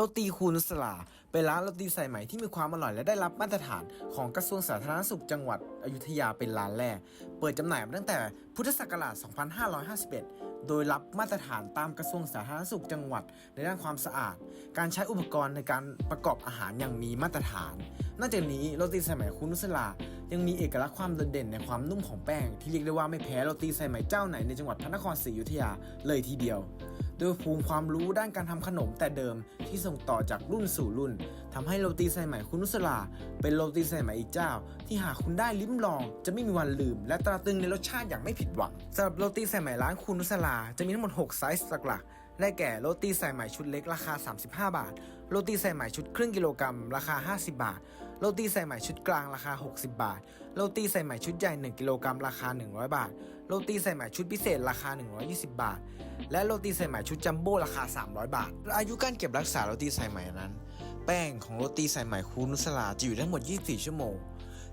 โรตีคูนุสลา เป็นร้านโรตีสายไหมที่มีความอร่อยและได้รับมาตรฐานของกระทรวงสาธารณสุขจังหวัดอยุธยาเป็นร้านแรก เปิดจำหน่ายมาตั้งแต่พุทธศักราช 2551 โดยรับมาตรฐานตามกระทรวงสาธารณสุขจังหวัดในด้านความสะอาด การใช้อุปกรณ์ในการประกอบอาหารอย่างมีมาตรฐาน นอกจากนี้โรตีสายไหมคูนุสลา ยังมีเอกลักษณ์ความโดดเด่นในความนุ่มของแป้ง ที่เรียกได้ว่าไม่แพ้โรตีสายไหมเจ้าไหนในจังหวัดพระนครศรีอยุธยาเลยทีเดียว โดยภูมิความรู้ด้านการทำขนมแต่เดิมที่ส่งต่อจากรุ่นสู่รุ่นทำให้โรตีสายไหมคุณนุสลาเป็นโรตีสายไหมอีกเจ้า ที่หากคุณได้ลิ้มลองจะไม่มีวันลืม และตราตึงในรสชาติอย่างไม่ผิดหวังสำหรับโรตีสายไหมร้านคุณนุสลาจะมีทั้งหมด 6 ไซส์หลักๆได้แก่โรตีสายไหมชุดเล็กราคา 35 บาท โรตีสายไหมชุดครึ่งกิโลกรัมราคา 50 บาท โรตีสายไหมชุดกลางราคา 60 บาท โรตีสายไหมชุดใหญ่ 1 กิโลกรัมราคา 100 บาท โรตีสายไหมชุดพิเศษราคา 120 บาท และโรตีสายไหมชุดจัมโบ้ราคา 300 บาท อายุการเก็บรักษาโรตีสายไหมนั้น แป้งของโรตีสายไหมคูนุสลาจะอยู่ทั้งหมด 24 ชั่วโมง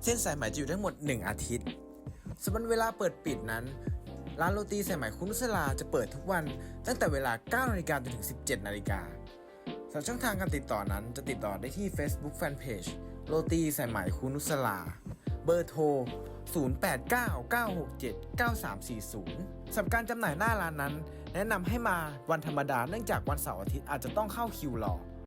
เส้นสายไหมจะอยู่ทั้งหมด 1 อาทิตย์สำหรับเวลาเปิดปิดนั้นร้านโรตีสายไหมคูนุสลาจะเปิดทุกวัน ตั้งแต่เวลา9นาฬิกาจนถึง 17นาฬิกาสำหรับช่องทางการติดต่อนั้นจะติดต่อได้ที่ Facebook Fanpage โรตีสายไหมคูนุสลา เบอร์โทร 0899679340สำหรับการจำหน่ายหน้าร้านนั้น แนะนำให้มาวันธรรมดาเนื่องจากวันเสาร์อาทิตย์อาจจะต้องเข้าคิวรอ